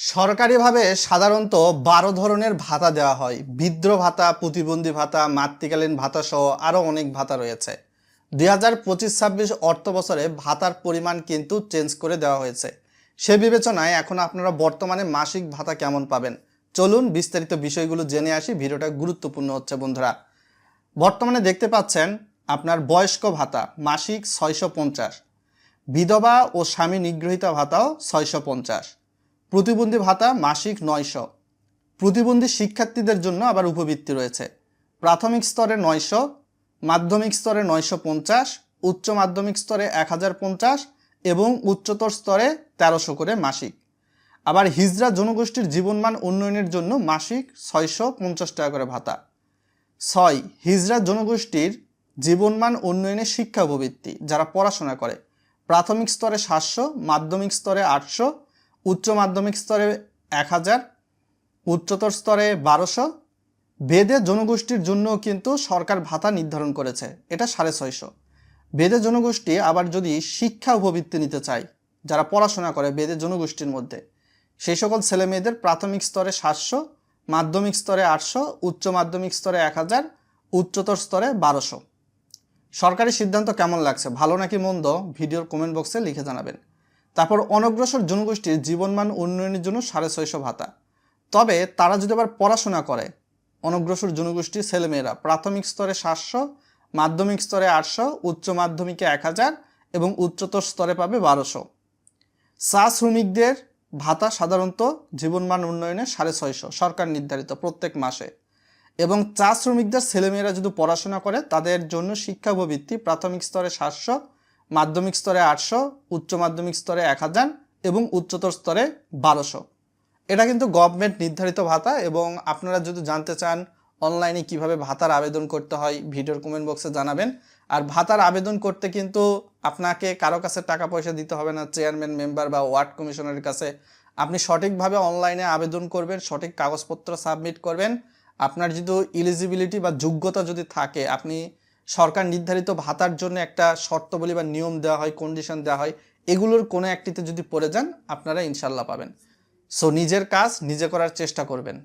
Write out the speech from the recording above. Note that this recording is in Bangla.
সরকারিভাবে সাধারণত বারো ধরনের ভাতা দেওয়া হয়। বৃদ্ধ ভাতা, প্রতিবন্ধী ভাতা, মাতৃকালীন ভাতা সহ আরও অনেক ভাতা রয়েছে। দুই হাজার পঁচিশ ছাব্বিশ অর্থ বছরে ভাতার পরিমাণ কিন্তু চেঞ্জ করে দেওয়া হয়েছে। সে বিবেচনায় এখন আপনারা বর্তমানে মাসিক ভাতা কেমন পাবেন? চলুন বিস্তারিত বিষয়গুলো জেনে আসি। ভিডিওটা গুরুত্বপূর্ণ হচ্ছে বন্ধুরা। বর্তমানে দেখতে পাচ্ছেন আপনার বয়স্ক ভাতা মাসিক ছয়শো পঞ্চাশ, বিধবা ও স্বামী নিগৃহীতা ভাতাও ছয়শো পঞ্চাশ। প্রতিবন্ধী ভাতা মাসিক নয়শো। প্রতিবন্ধী শিক্ষার্থীদের জন্য আবার উপবৃত্তি রয়েছে। প্রাথমিক স্তরে নয়শো, মাধ্যমিক স্তরে নয়শো পঞ্চাশ, উচ্চ মাধ্যমিক স্তরে এক হাজার পঞ্চাশ এবং উচ্চতর স্তরে তেরোশো করে মাসিক। আবার হিজড়া জনগোষ্ঠীর জীবনমান উন্নয়নের জন্য মাসিক ছয়শো পঞ্চাশ টাকা করে ভাতা। ছয়, হিজড়া জনগোষ্ঠীর জীবনমান উন্নয়নে শিক্ষা উপবৃত্তি, যারা পড়াশোনা করে। প্রাথমিক স্তরে সাতশো, মাধ্যমিক স্তরে আটশো উচ্চ মাধ্যমিক স্তরে এক হাজার, উচ্চতর স্তরে বারোশো। বেদে জনগোষ্ঠীর জন্য কিন্তু সরকার ভাতা নির্ধারণ করেছে, এটা সাড়ে ছয়শো। বেদে জনগোষ্ঠী আবার যদি শিক্ষা উপবৃত্তি নিতে চায়, যারা পড়াশোনা করে বেদে জনগোষ্ঠীর মধ্যে, সেই সকল ছেলে মেয়েদের প্রাথমিক স্তরে সাতশো, মাধ্যমিক স্তরে আটশো, উচ্চ মাধ্যমিক স্তরে এক হাজার, উচ্চতর স্তরে বারোশো। সরকারি সিদ্ধান্ত কেমন লাগছে? ভালো নাকি মন্দ? ভিডিওর কমেন্ট বক্সে লিখে জানাবেন। তারপর অনগ্রসর জনগোষ্ঠীর জীবনমান উন্নয়নের জন্য সাড়ে ছয়শো ভাতা। তবে তারা যদি আবার পড়াশোনা করে, অনগ্রসর জনগোষ্ঠীর ছেলেমেয়েরা প্রাথমিক স্তরে সাতশো, মাধ্যমিক স্তরে আটশো, উচ্চ মাধ্যমিকে এক হাজার এবং উচ্চতর স্তরে পাবে বারোশো। চা শ্রমিকদের ভাতা সাধারণত জীবনমান উন্নয়নে সাড়ে ছয়শো, সরকার নির্ধারিত প্রত্যেক মাসে। এবং চা শ্রমিকদের ছেলেমেয়েরা যদি পড়াশোনা করে, তাদের জন্য শিক্ষা উপবৃত্তি প্রাথমিক স্তরে সাতশো মাধ্যমিক স্তরে আটশো, উচ্চ মাধ্যমিক স্তরে এক হাজার এবং উচ্চতর স্তরে বারোশো। এটা কিন্তু গভর্নমেন্ট নির্ধারিত ভাতা এবং আপনারা যদি জানতে চান অনলাইনে কীভাবে ভাতার আবেদন করতে হয়, ভিডিওর কমেন্ট বক্সে জানাবেন। আর ভাতার আবেদন করতে কিন্তু আপনাকে কারও কাছে টাকা পয়সা দিতে হবে না চেয়ারম্যান মেম্বার বা ওয়ার্ড কমিশনারের কাছে। আপনি সঠিকভাবে অনলাইনে আবেদন করবেন, সঠিক কাগজপত্র সাবমিট করবেন। আপনার যদি ইলিজিবিলিটি বা যোগ্যতা যদি থাকে, আপনি সরকার নির্ধারিত ভাতার জন্য একটা শর্তবলী বা নিয়ম দেওয়া হয় কন্ডিশন দেওয়া হয়, এগুলোর কোনো একটিতে যদি পড়ে যান, আপনারা ইনশাল্লাহ পাবেন। সো নিজের কাজ নিজে করার চেষ্টা করবেন।